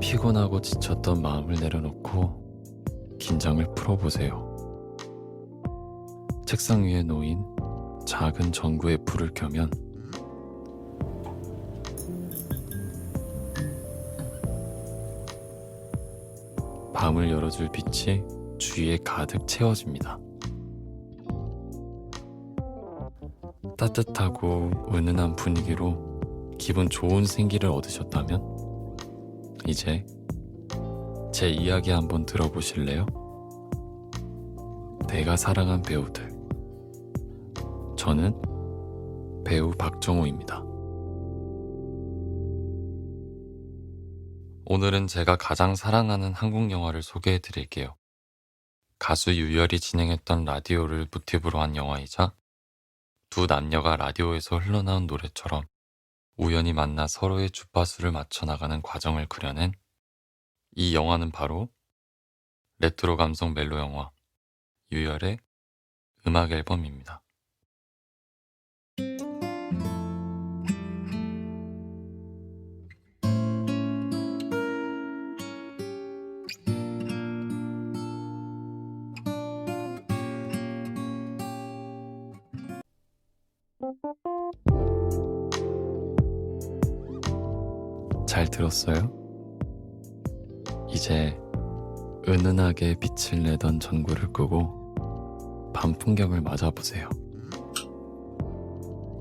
피곤하고 지쳤던 마음을 내려놓고 긴장을 풀어보세요. 책상 위에 놓인 작은 전구에 불을 켜면 밤을 열어줄 빛이 주위에 가득 채워집니다. 따뜻하고 은은한 분위기로 기분 좋은 생기를 얻으셨다면 이제 제 이야기 한번 들어보실래요? 내가 사랑한 배우들. 저는 배우 박정호입니다. 오늘은 제가 가장 사랑하는 한국 영화를 소개해 드릴게요. 가수 유열이 진행했던 라디오를 모티브로 한 영화이자 두 남녀가 라디오에서 흘러나온 노래처럼 우연히 만나 서로의 주파수를 맞춰 나가는 과정을 그려낸 이 영화는 바로 레트로 감성 멜로 영화 유열의 음악 앨범입니다. 잘 들었어요? 이제 은은하게 빛을 내던 전구를 끄고 밤 풍경을 맞아보세요.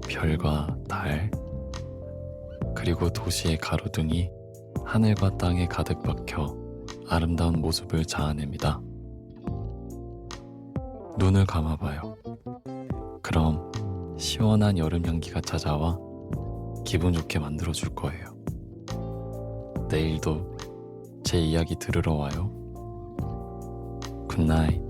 별과 달, 그리고 도시의 가로등이 하늘과 땅에 가득 박혀 아름다운 모습을 자아냅니다. 눈을 감아봐요. 그럼 시원한 여름 향기가 찾아와 기분 좋게 만들어줄 거예요. 내일도 제 이야기 들으러 와요. 굿나잇.